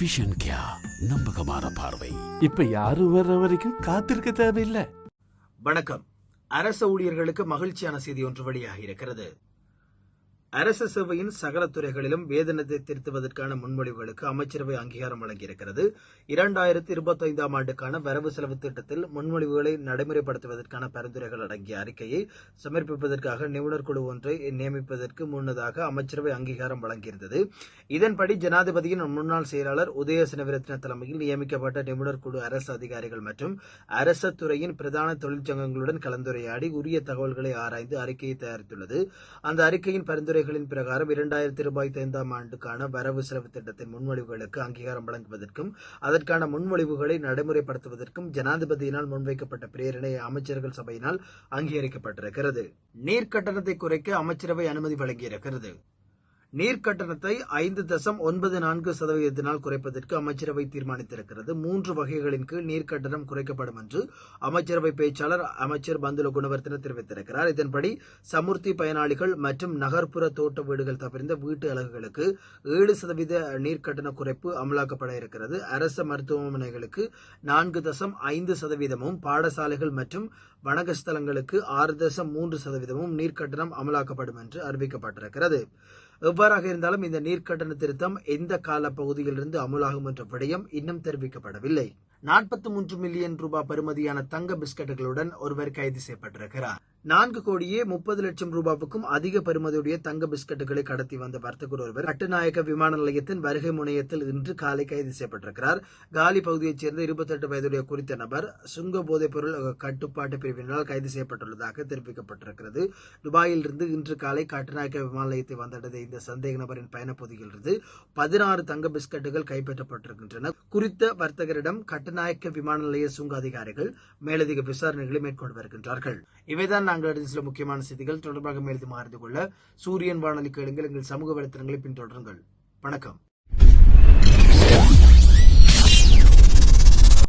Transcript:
Vision கியா நம்பகமான பார்வை. இப்ப யாரும் வர்ற வரைக்கும் காத்திருக்க தேவையில்லை. வணக்கம். அரச ஊழியர்களுக்கு மகிழ்ச்சியான செய்தி ஒன்று வெளியாகி இருக்கிறது. அரச சேவையின் சகல துறைகளிலும் வேதனத்தை திருத்துவதற்கான முன்மொழிவுகளுக்கு அமைச்சரவை அங்கீகாரம் வழங்கியிருக்கிறது. இரண்டாயிரத்தி இருபத்தி ஐந்தாம் ஆண்டுக்கான வரவு செலவு திட்டத்தில் முன்மொழிவுகளை நடைமுறைப்படுத்துவதற்கான பரிந்துரைகள் அடங்கிய அறிக்கையை சமர்ப்பிப்பதற்காக நிபுணர் குழு ஒன்றை நியமிப்பதற்கு முன்னதாக அமைச்சரவை அங்கீகாரம் வழங்கியிருந்தது. இதன்படி ஜனாதிபதியின் முன்னாள் செயலாளர் உதய சினவிரத்ன தலைமையில் நியமிக்கப்பட்ட நிபுணர் குழு அரசு அதிகாரிகள் மற்றும் அரச துறையின் பிரதான தொழிற்சங்கங்களுடன் கலந்துரையாடி உரிய தகவல்களை ஆராய்ந்து அறிக்கையை தயாரித்துள்ளது. அந்த அறிக்கையின் பரிந்துரை பரிந்துரைகளின் பிரகாரம் இரண்டாயிரத்தி ரூபாய் ஐந்தாம் ஆண்டுக்கான வரவு செலவு திட்டத்தின் முன்மொழிவுகளுக்கு அங்கீகாரம் வழங்குவதற்கும் அதற்கான முன்மொழிவுகளை நடைமுறைப்படுத்துவதற்கும் ஜனாதிபதியினால் முன்வைக்கப்பட்ட பிரேரணை அமைச்சர்கள் சபையினால் அங்கீகரிக்கப்பட்டிருக்கிறது. நீர் கட்டணத்தை குறைக்க அமைச்சரவை அனுமதி வழங்கியிருக்கிறது. நீர் கட்டணத்தை ஐந்து தசம் ஒன்பது நான்கு சதவீதத்தினால் குறைப்பதற்கு அமைச்சரவை தீர்மானித்திருக்கிறது. மூன்று வகைகளின் கீழ் நீர் கட்டணம் குறைக்கப்படும் என்று அமைச்சரவை பேச்சாளர் அமைச்சர் பந்துல குணவர்த்தன தெரிவித்திருக்கிறார். இதன்படி சமுர்த்தி பயனாளிகள் மற்றும் நகர்ப்புற தோட்ட வீடுகள் தவிர்ந்த வீட்டு அலகுகளுக்கு ஏழு சதவீத நீர் கட்டண குறைப்பு அமலாக்கப்பட இருக்கிறது. அரசு மருத்துவமனைகளுக்கு நான்கு தசம் ஐந்து சதவீதமும் பாடசாலைகள் மற்றும் வணக்கஸ்தலங்களுக்கு ஆறு தசம் மூன்று சதவீதமும் நீர் கட்டணம் அமலாக்கப்படும் என்று அறிவிக்கப்பட்டிருக்கிறது. எவ்வாறாக இருந்தாலும் இந்த நீர்க்கட்டண திருத்தம் எந்த கால பகுதியிலிருந்து அமுலாகும் என்ற விடயம் இன்னும் தெரிவிக்கப்படவில்லை. நாற்பத்தி மூன்று மில்லியன் ரூபாய் பெறுமதியான தங்க பிஸ்கட்டுகளுடன் ஒருவர் கைது செய்யப்பட்டிருக்கிறார். நான்கு கோடியே முப்பது லட்சம் ரூபாவுக்கும் அதிக பெறுமதியுடைய தங்க பிஸ்கட்டுகளை கடத்தி வந்த வர்த்தகர் ஒருவர் கட்டுநாயக்க விமான நிலையத்தின் வருகை முனையத்தில் இன்று காலை கைது செய்யப்பட்டிருக்கிறார். காலி பகுதியைச் சேர்ந்த இருபத்தெட்டு வயதுடைய குறித்த நபர் சுங்க போதைப் பொருள் கட்டுப்பாட்டு பிரிவினால் கைது செய்யப்பட்டுள்ளதாக தெரிவிக்கப்பட்டிருக்கிறது. துபாயில் இருந்து இன்று காலை கட்டுநாயக்க விமான நிலையத்தை வந்தடைந்த இந்த சந்தேக நபரின் பயணப்பகுதியிலிருந்து பதினாறு தங்க பிஸ்கட்டுகள் கைப்பற்றப்பட்டிருக்கின்றன. குறித்த வர்த்தகரிடம் கட்டுநாயக்க விமான நிலைய சுங்க அதிகாரிகள் மேலதிக விசாரணைகளை மேற்கொண்டு வருகின்றார்கள். இவைதான் நாங்கள் சில முக்கியமான செய்திகள் தொடர்பாக மேலும் அறிந்து கொள்ள சூரியன் வானொலி கேளுங்கள் எங்கள் சமூக வலைத்தளங்களை பின்தொடருங்கள். வணக்கம்.